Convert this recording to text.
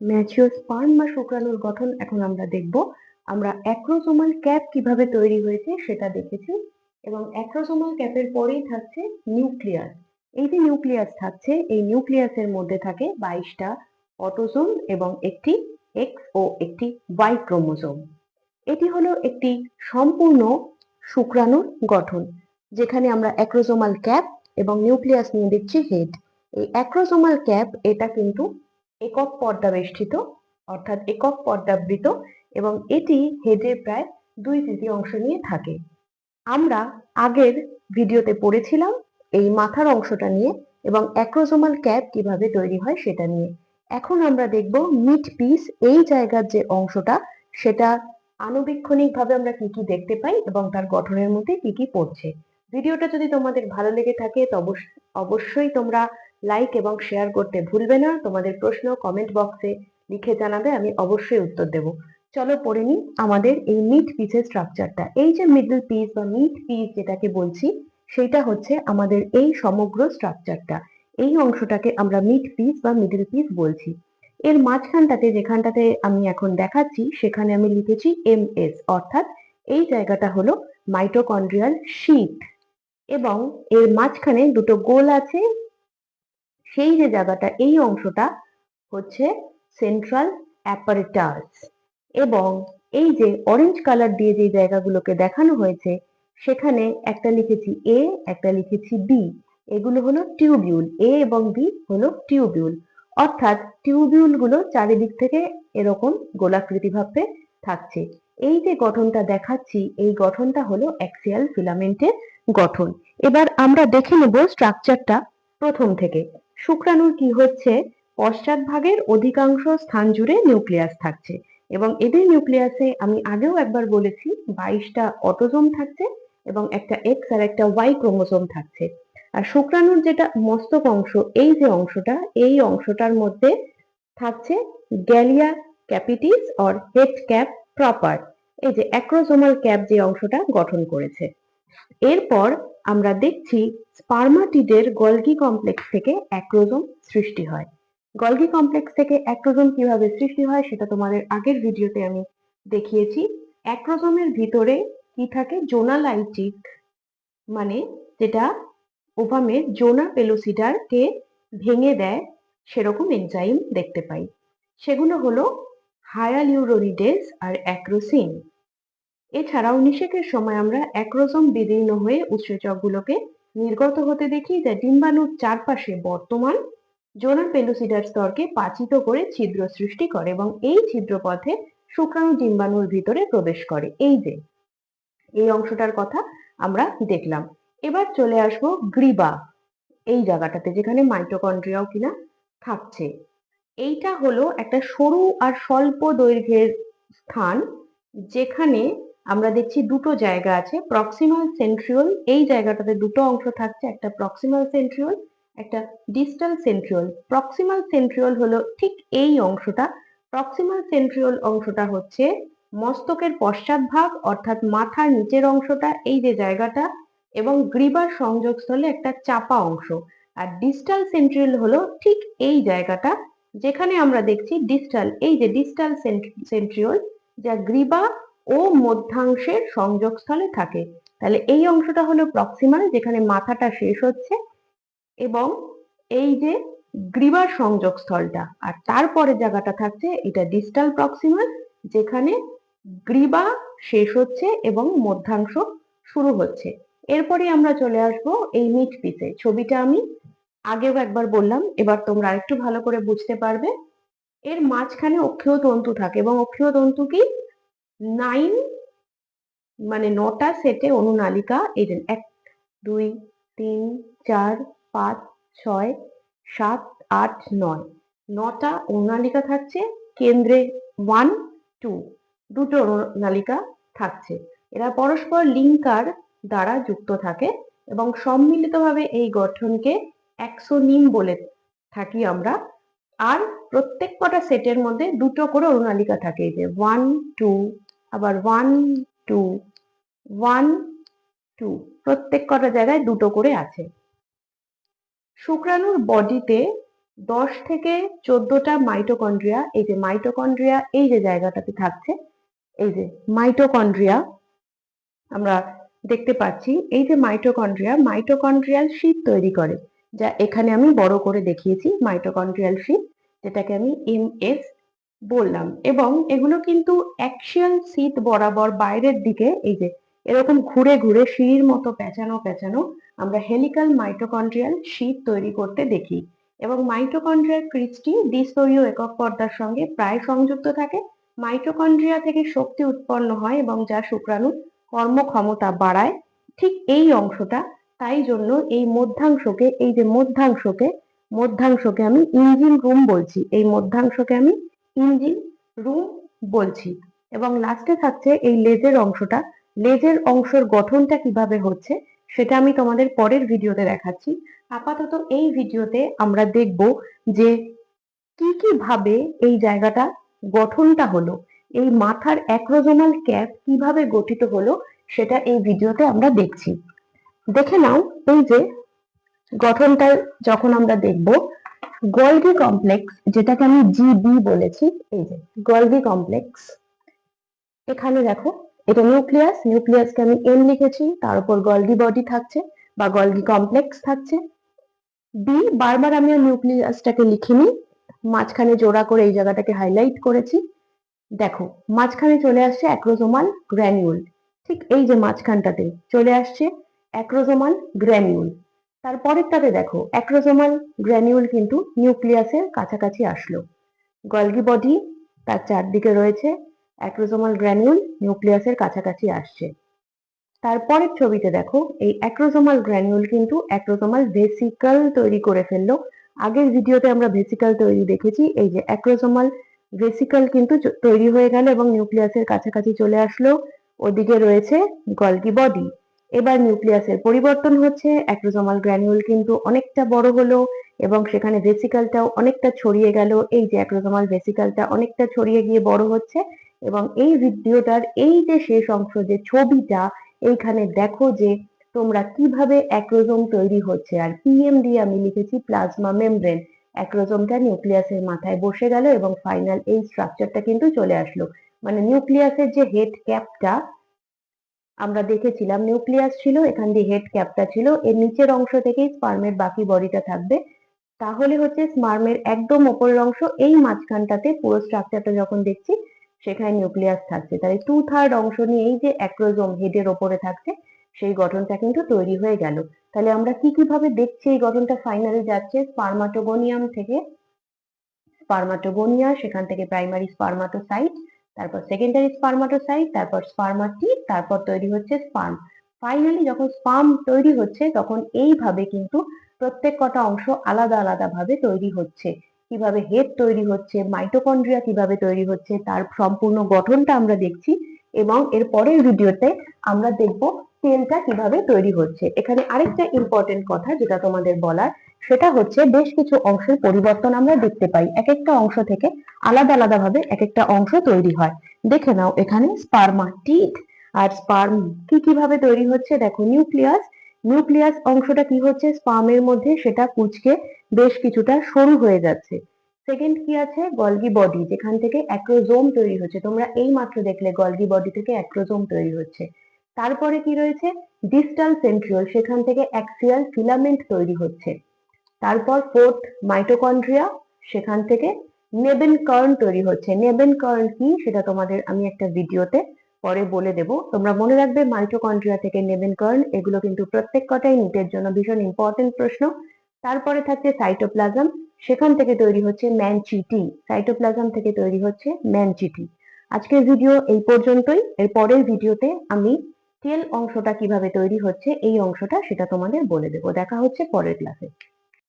Mature sperm বা শুক্রাণুর গঠন এখন আমরা দেখব। আমরা অ্যাক্রোসোমাল ক্যাপ কীভাবে তৈরি হয়েছে সেটা দেখেছি এবং অ্যাক্রোসোমাল ক্যাপের পরেই থাকছে নিউক্লিয়াস এই যে নিউক্লিয়াস থাকছে, এই নিউক্লিয়াসের মধ্যে থাকে বাইশটা অটোসোম এবং একটি এক্স ও একটি ওয়াই ক্রোমোসোম এটি হলো একটি সম্পূর্ণ শুক্রাণুর গঠন, যেখানে আমরা অ্যাক্রোসোমাল ক্যাপ এবং নিউক্লিয়াস নিয়ে দেখছি হেড এই অ্যাক্রোসোমাল ক্যাপ এটা কিন্তু একক পর্দা বেষ্টিত, অর্থাৎ একক পর্দাবৃত এবং এটি হেডের প্রায় দুই তৃতীয় অংশ নিয়ে থাকে। আমরা আগের ভিডিওতে পড়েছিলাম এই মাথার অংশটা নিয়ে এবং অ্যাক্রোসোমাল ক্যাপ কীভাবে তৈরি হয় সেটা নিয়ে। এখন আমরা দেখব মিড পিস এই জায়গার যে অংশটা, সেটা আনুবীক্ষণিকভাবে আমরা কি কি দেখতে পাই এবং তার গঠনের মধ্যে কি কি পড়ছে। ভিডিওটা যদি তোমাদের ভালো লেগে থাকে অবশ্যই তোমরা লাইক এবং শেয়ার করতে ভুলবে না। তোমাদের প্রশ্ন কমেন্ট বক্সে লিখে জানাবে, আমি অবশ্যই উত্তর দেব। চলো পড়ে নিই আমাদের এই মিড পিসের স্ট্রাকচারটা এই যে মিডল পিস বা মিড পিস যেটাকে বলছি সেটা হচ্ছে আমাদের এই সমগ্র স্ট্রাকচারটা এই অংশটাকে আমরা মিড পিস বা মিডল পিস বলছি। এর মাঝখানটাতে, যেখানটাতে আমি এখন দেখাচ্ছি, সেখানে আমি লিখেছি এম এস অর্থাৎ এই জায়গাটা হলো মাইটোকন্ড্রিয়াল শীট এবং এর মাঝখানে দুটো গোল আছে সেই যে জায়গাটা, এই অংশটা হচ্ছে সেন্ট্রাল অ্যাপারেটাস এবং এই যে অরেঞ্জ কালার দিয়ে যে জায়গাগুলোকে দেখানো হয়েছে, সেখানে একটা লিখেছি এ একটা লিখেছি বি এগুলো হলো টিউবিউল এ এবং বি হলো টিউবিউল অর্থাৎ টিউবিউলগুলো চারিদিক থেকে এরকম গোলাকৃতি ভাবে থাকছে। এই যে গঠনটা দেখাচ্ছি, এই গঠনটা হলো অ্যাক্সিয়াল ফিলামেন্টের গঠন। এবার আমরা দেখে নেব স্ট্রাকচারটা প্রথম থেকে। শুক্রাণুর কি হচ্ছে? পশ্চাৎভাগের অধিকাংশ স্থান জুড়ে নিউক্লিয়াস থাকছে। এবং এদের নিউক্লিয়াসে আমি আগেও একবার বলেছি বাইশটা অটোজোম থাকছে এবং একটা এক্স আর একটা ওয়াই ক্রোমোসোম থাকছে। আর শুক্রাণুর যেটা মস্তক অংশ, এই যে অংশটা, এই অংশটার মধ্যে থাকছে galea capitis or head cap proper এই যে অ্যাক্রোজোমাল ক্যাপ যে অংশটা গঠন করেছে। এরপর আমরা দেখছি স্পার্মাটিডের গলগি কমপ্লেক্স থেকে অ্যাক্রোজোম সৃষ্টি হয়। গলগি কমপ্লেক্স থেকে অ্যাক্রোজোম কীভাবে সৃষ্টি হয় সেটা তোমাদের আগের ভিডিওতে আমি দেখিয়েছি। অ্যাক্রোজোমের ভিতরে কি থাকে? জোনালাইটিক মানে যেটা ওভামের জোনা পেলোসিডারকে ভেঙে দেয়, সেরকম এনজাইম দেখতে পাই। সেগুলো হলো হায়ালিউরোনিডেস আর অ্যাক্রোসিন এছাড়াও নিষেকের সময় আমরা অ্যাক্রোজোম বিদীর্ণ হয়ে উৎসেচকগুলোকে নির্গত হতে দেখি যা ডিম্বাণুর চারপাশে বর্তমান জোনা পেলুসিডার স্তরকে পাচিত করে ছিদ্র সৃষ্টি করে এবং এই ছিদ্র পথে শুক্রাণু ডিম্বাণুর ভিতরে প্রবেশ করে। এই যে, এই অংশটার কথা আমরা দেখলাম। এবার চলে আসব গ্রিবা, এই জায়গাটাতে যেখানে মাইটোকন্ড্রিয়াও কিনা থাকছে। এইটা হলো একটা সরু আর স্বল্প দৈর্ঘ্যের স্থান যেখানে আমরা দেখছি দুটো জায়গা আছে প্রক্সিমাল সেন্ট্রিওল এই জায়গাটাতে দুটো অংশ থাকছে, একটা প্রক্সিমাল সেন্ট্রিওল একটা ডিস্টাল সেন্ট্রিওল প্রক্সিমাল সেন্ট্রিওল হলো ঠিক এই অংশটা। প্রক্সিমাল সেন্ট্রিওল অংশটা হচ্ছে মস্তকের পশ্চাৎভাগ অর্থাৎ মাথার নিচের অংশটা, এই যে জায়গাটা, এবং গ্রীবার সংযোগস্থলে একটা চাপা অংশ। আর ডিস্টাল সেন্ট্রিওল হলো ঠিক এই জায়গাটা, যেখানে আমরা দেখছি ডিস্টাল এই যে ডিস্টাল সেন্ট্রিওল যা গ্রীবা ও মধ্যাংশের সংযোগস্থলে থাকে। তাহলে এই অংশটা হলো প্রক্সিমাল যেখানে মাথাটা শেষ হচ্ছে এবং এই যে গ্রীবার সংযোগস্থলটা, আর তারপরে জায়গাটা থাকছে এটা ডিস্টাল প্রক্সিমাল যেখানে গ্রীবা শেষ হচ্ছে এবং মধ্যাংশ শুরু হচ্ছে। এরপরে আমরা চলে আসব এই মিট পিসে ছবিটা আমি আগেও একবার বললাম, এবার তোমরা একটু ভালো করে বুঝতে পারবে। এর মাঝখানে অক্ষীয় তন্তু থাকে এবং অক্ষীয় তন্তু কি? নাইন মানে নটা সেটে অনুনালিকা এই যে এক, দুই, তিন, চার, পাঁচ, ছয়, সাত, আট, নয়। নটা অনুনালিকা থাকছে, কেন্দ্রে ওয়ান, টু, দুটো অনুনালিকা থাকছে। এরা পরস্পর লিঙ্কার দ্বারা যুক্ত থাকে এবং সম্মিলিতভাবে এই গঠনকে একশো অ্যাক্সোনিম বলে থাকি আমরা। আর প্রত্যেক কটা সেটের মধ্যে দুটো করে অনুনালিকা থাকে। যে ওয়ান, টু আবার ওয়ান টু ওয়ান টু প্রত্যেক কটা জায়গায় দুটো করে আছে। শুক্রাণুর বডিতে দশ থেকে চোদ্দটা মাইটোকন্ড্রিয়া এই যে মাইটোকন্ড্রিয়া এই যে জায়গাটাতে থাকছে, এই যে মাইটোকন্ড্রিয়া আমরা দেখতে পাচ্ছি, এই যে মাইটোকন্ড্রিয়া মাইটোকন্ড্রিয়াল শীট তৈরি করে, যা এখানে আমি বড় করে দেখিয়েছি মাইটোকন্ড্রিয়াল শীট যেটাকে আমি এম এস বললাম। এবং এগুলো কিন্তু অ্যাক্সিয়াল শীট বরাবর বাইরের দিকে, এই যে এরকম ঘুরে ঘুরে সিঁড়ির মতো পেঁচানো পেঁচানো আমরা হেলিক্যাল মাইটোকন্ড্রিয়াল শীট তৈরি করতে দেখি। এবং মাইটোকন্ড্রিয়ার ক্রিস্টি দ্বিস্তরীয় একক পর্দার সঙ্গে প্রায় সংযুক্ত থাকে। মাইটোকন্ড্রিয়া থেকে শক্তি উৎপন্ন হয় এবং যা শুক্রাণু কর্মক্ষমতা বাড়ায়। ঠিক এই অংশটা, তাই জন্য এই মধ্যাংশকে, এই যে মধ্যাংশকে মধ্যাংশকে আমি ইঞ্জিন রুম বলছি। এই মধ্যাংশকে আমি ইঞ্জিন, রুম, বলছি। এবং লাস্টে থাকছে এই লেজের অংশটা। লেজের অংশের গঠনটা কীভাবে হচ্ছে, সেটা আমি তোমাদের পরের ভিডিওতে দেখাচ্ছি। আপাতত এই ভিডিওতে আমরা দেখব যে কি কি ভাবে এই জায়গাটা গঠনটা হলো, এই মাথার অ্যাক্রোজোমাল ক্যাপ কীভাবে গঠিত হলো, সেটা এই ভিডিওতে আমরা দেখছি। দেখে নাও এই যে গঠনটা যখন আমরা দেখব গলগি কমপ্লেক্স যেটাকে আমি জিবি বলেছি, এই যে গলগি কমপ্লেক্স এখানে দেখো, এটা নিউক্লিয়াস নিউক্লিয়াসকে আমি এন লিখেছি, তার উপর গলগি বডি থাকছে বা গলগি কমপ্লেক্স থাকছে। বি বারবার আমি নিউক্লিয়াসটাকে লিখিনি, মাঝখানে জোড়া করে এই জায়গাটাকে হাইলাইট করেছি। দেখো, মাঝখানে চলে আসছে অ্যাক্রোজোমাল গ্র্যানিউল ঠিক এই যে মাঝখানটাতে চলে আসছে অ্যাক্রোজোমাল গ্র্যানিউল তারপরেরটাতে দেখো অ্যাক্রোজোমাল গ্র্যানিউল কিন্তু নিউক্লিয়াসের কাছাকাছি আসলো। গলগি বডি তার চারদিকে রয়েছে অ্যাক্রোজোমাল গ্র্যানিউল নিউক্লিয়াসের কাছাকাছি আসছে। তারপরের ছবিতে দেখো, এই অ্যাক্রোজোমাল গ্র্যানিউল কিন্তু অ্যাক্রোজোমাল ভেসিকল তৈরি করে ফেলল। আগের ভিডিওতে আমরা ভেসিকল তৈরি দেখেছি, এই যে অ্যাক্রোজোমাল ভেসিকল কিন্তু তৈরি হয়ে গেল এবং নিউক্লিয়াসের কাছাকাছি চলে আসলো। ওদিকে রয়েছে গলগি বডি এবার নিউক্লিয়াসের পরিবর্তন হচ্ছে অ্যাক্রোজোমাল গ্র্যানিউল কিন্তু অনেকটা বড় হলো এবং সেখানে ভেসিকালটাও অনেকটা ছড়িয়ে গেল। এই যে অ্যাক্রোজোমাল ভেসিকালটা অনেকটা ছড়িয়ে গিয়ে বড় হচ্ছে এবং এই ভিডিওটার এই যে শেষ অংশ যে ছবিটা, এইখানে দেখো যে তোমরা কীভাবে অ্যাক্রোজোম তৈরি হচ্ছে আর পিএমডি আমি লিখেছি প্লাজমা মেমব্রেন। অ্যাক্রোজোমটা নিউক্লিয়াসের মাথায় বসে গেল এবং ফাইনাল এই স্ট্রাকচারটা কিন্তু চলে আসলো। মানে নিউক্লিয়াসের যে হেড ক্যাপটা আমরা দেখেছিলাম নিউক্লিয়াস ছিল, এখান দিয়ে হেড ক্যাপটা ছিল, এর নিচের অংশ থেকেই স্পার্মের বাকি বডিটা থাকবে। তাহলে হচ্ছে স্পার্মের একদম ওপরের অংশ, এই মাঝখানটাতে পুরো স্ট্রাকচারটা যখন দেখছি, সেখানে নিউক্লিয়াস থাকছে। তাহলে টু থার্ড অংশ নিয়ে এই যে অ্যাক্রোজোম হেডের ওপরে থাকছে, সেই গঠনটা কিন্তু তৈরি হয়ে গেল। তাহলে আমরা কি কীভাবে দেখছি এই গঠনটা ফাইনালি যাচ্ছে? স্পার্মাটোগোনিয়াম থেকে স্পার্মাটোগোনিয়া সেখান থেকে প্রাইমারি স্পার্মাটোসাইট তারপর সেকেন্ডারি স্পার্মাটোসাইট তারপর স্পার্মাটিড তারপর তৈরি হচ্ছে স্পার্ম ফাইনালি যখন স্পার্ম তৈরি হচ্ছে, তখন এইভাবে কিন্তু প্রত্যেক কটা অংশ আলাদা আলাদা ভাবে তৈরি হচ্ছে। কীভাবে হেড তৈরি হচ্ছে মাইটোকন্ড্রিয়া কীভাবে তৈরি হচ্ছে, তার সম্পূর্ণ গঠনটা আমরা দেখছি এবং এর পরের ভিডিওতে আমরা দেখব তেলটা কীভাবে তৈরি হচ্ছে। এখানে আরেকটা ইম্পর্টেন্ট কথা যেটা তোমাদের বলার সেটা হচ্ছে বেশ কিছু অংশের পরিবর্তন আমরা দেখতে পাই। এক একটা অংশ থেকে আলাদা আলাদা ভাবে এক একটা অংশ তৈরি হয়। দেখে নাও এখানে স্পার্মাটিড আর স্পার্ম কি কীভাবে তৈরি হচ্ছে? দেখো নিউক্লিয়াস নিউক্লিয়াস অংশটা কি হচ্ছে? স্পার্মের মধ্যে সেটা কুচকে বেশ কিছুটা সরু হয়ে যাচ্ছে। সেকেন্ড কি আছে? গলগি বডি যেখান থেকে অ্যাক্রোজোম তৈরি হচ্ছে। তোমরা এই মাত্র দেখলে গলগি বডি থেকে অ্যাক্রোজোম তৈরি হচ্ছে। তারপরে কি রয়েছে? ডিস্টাল সেন্ট্রিওল সেখান থেকে অ্যাক্সিয়াল ফিলামেন্ট তৈরি হচ্ছে। তারপর ফোর্থ মাইটোকন্ড্রিয়া সেখান থেকে নেবেন কার্ন তৈরি হচ্ছে। নেবেন কার্ন কি? সেটা তোমাদের আমি একটা ভিডিওতে পরে বলে দেব। তোমরা মনে রাখবে মাইটোকন্ড্রিয়া থেকে নেবেন কার্ন, এগুলো কিন্তু প্রত্যেক কটাই নিটের জন্য ভীষণ ইম্পর্টেন্ট প্রশ্ন। তারপরে থাকছে সাইটোপ্লাজম সেখান থেকে তৈরি হচ্ছে ম্যানচিটি সাইটোপ্লাজম থেকে তৈরি হচ্ছে ম্যানচিটি আজকের ভিডিও এই পর্যন্তই। এর পরের ভিডিওতে আমি তেল অংশটা কীভাবে তৈরি হচ্ছে, এই অংশটা সেটা তোমাদের বলে দেবো। দেখা হচ্ছে পরের ক্লাসে